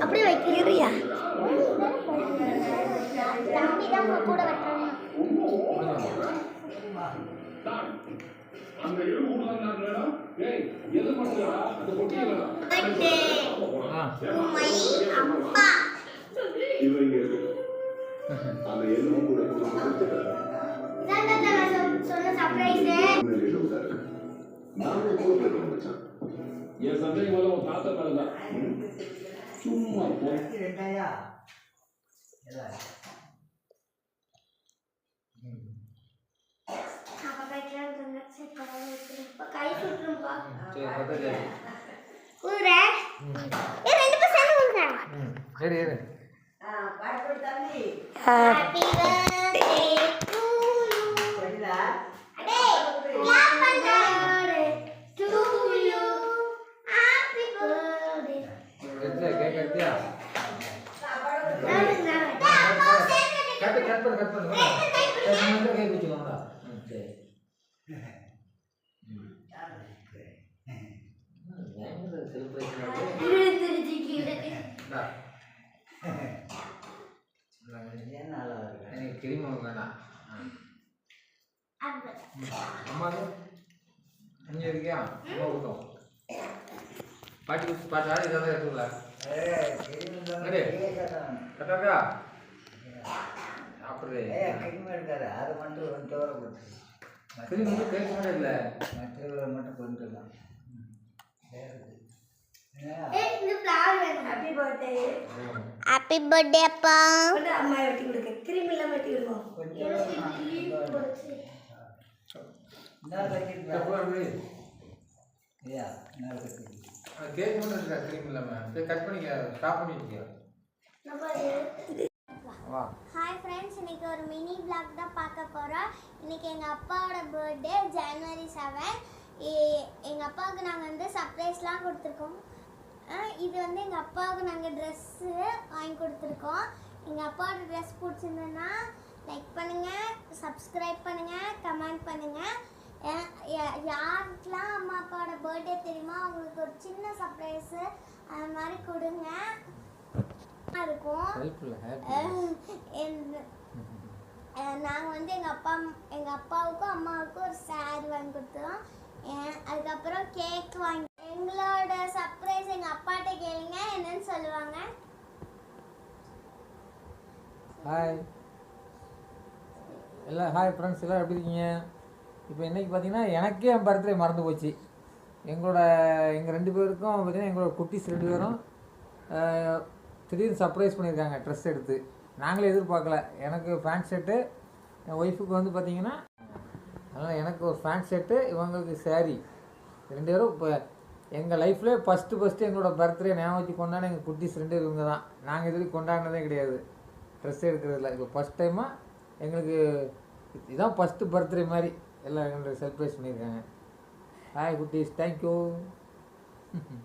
அப்படியே வைக்கிறியா தம்பி தான் கூட வெட்டுறாங்க ஆ மை என் சந்தேகம் தாத்தா ஏ ரெண்டு பேரும் சேர்ந்து சரி இரு ஹாப்பி பர்த்டே டு யூ அடே கிளாப் பண்ணு டு யூ ஹாப்பி பர்த்டே எடுத்தியா கட் கட் பண்ணு கட் பண்ணு வாடா. ம் சரி. எனக்கு கிரீம் வேணாம். அம்மா அது? இங்க இருக்கியா அம்மா ஊட்டும் பாட்டி பாட்டி ஆடி எடுத்துக்கல கட்டாக்கா? சாப்பிடுறே. கிரீம் வந்து கேட்க மாதிரி இல்லை. ஏய் இந்த ஃப்ளவர் வேணும். ஹாப்பி பர்த்டே ஹாப்பி பர்த்டே அப்பா. அம்மா வெட்டி கொடுக்க. கிரீம் வெட்டி கொடுக்கும் கேக் மட்டும் இருக்கா கிரீம் இல்லாமல் சரி கட் பண்ணிக்க ஸ்டாப் பண்ணிட்டு வா. ஹாய் ஃப்ரெண்ட்ஸ் இன்னைக்கு ஒரு மினி vlog தான் பார்க்க போகிறோம் இன்னைக்கு எங்கள் அப்பாவோட பர்த்டே ஜனவரி செவன் எங்கள் அப்பாவுக்கு நாங்கள் வந்து சர்ப்ரைஸ்லாம் கொடுத்துருக்கோம். இது வந்து எங்கள் அப்பாவுக்கு நாங்கள் ட்ரெஸ்ஸு வாங்கி கொடுத்துருக்கோம். எங்கள் அப்பாவோட ட்ரெஸ் பிடிச்சிருந்ததுன்னா லைக் பண்ணுங்கள் சப்ஸ்கிரைப் பண்ணுங்கள் கமெண்ட் பண்ணுங்கள் யாருக்கெல்லாம் அம்மா அப்பாவோட பர்த்டே தெரியுமோ அவங்களுக்கு ஒரு சின்ன சர்ப்ரைஸு அது மாதிரி கொடுங்க. இருக்கும். நாங்கள் வந்து எங்கள் அப்பா எங்கள் அப்பாவுக்கும் அம்மாவுக்கும் ஒரு saree வாங்கி கொடுத்தோம். அஹ் அதுக்கப்புறம் கேக் வாங்கி எங்களோட சர்ப்ரைஸ் எங்கள் அப்பாட்ட கேளுங்க என்னன்னு சொல்லுவாங்க. ஹாய் எல்லாம் ஹாய் ஃப்ரெண்ட்ஸ் எல்லாம் எப்படி இருக்கீங்க? இப்போ இன்றைக்கி பார்த்தீங்கன்னா எனக்கே என் பர்த்டே மறந்து போச்சு. எங்களோட எங்கள் ரெண்டு பேருக்கும் பார்த்தீங்கன்னா எங்களோட குட்டிஸ் ரெண்டு பேரும் திடீர்னு சர்ப்ரைஸ் பண்ணியிருக்காங்க ட்ரெஸ் எடுத்து. நாங்களே எதிர்பார்க்கல. எனக்கு ஃபேண்ட் ஷர்ட்டு என் ஒய்ஃபுக்கு வந்து பார்த்தீங்கன்னா அதனால் எனக்கு ஒரு ஃபேண்ட் ஷர்ட்டு இவங்களுக்கு சேரீ ரெண்டு பேரும் இப்போ எங்கள் லைஃப்லேயே ஃபஸ்ட்டு ஃபஸ்ட்டு எங்களோட பர்த்டே ஞாபகம் வச்சு கொண்டாட எங்கள் குட்டிஸ் ரெண்டு இவங்க தான். நாங்கள் இது வரைக்கும் கொண்டாடினதே கிடையாது. ட்ரெஸ் எடுக்கிறதுல. இப்போ ஃபஸ்ட் டைமாக எங்களுக்கு இதுதான் ஃபஸ்ட்டு பர்த்டே மாதிரி. எல்லாம் எங்களுக்கு சர்ப்ரைஸ் பண்ணியிருக்காங்க. ஹாய் குட்டீஸ். தேங்க்யூ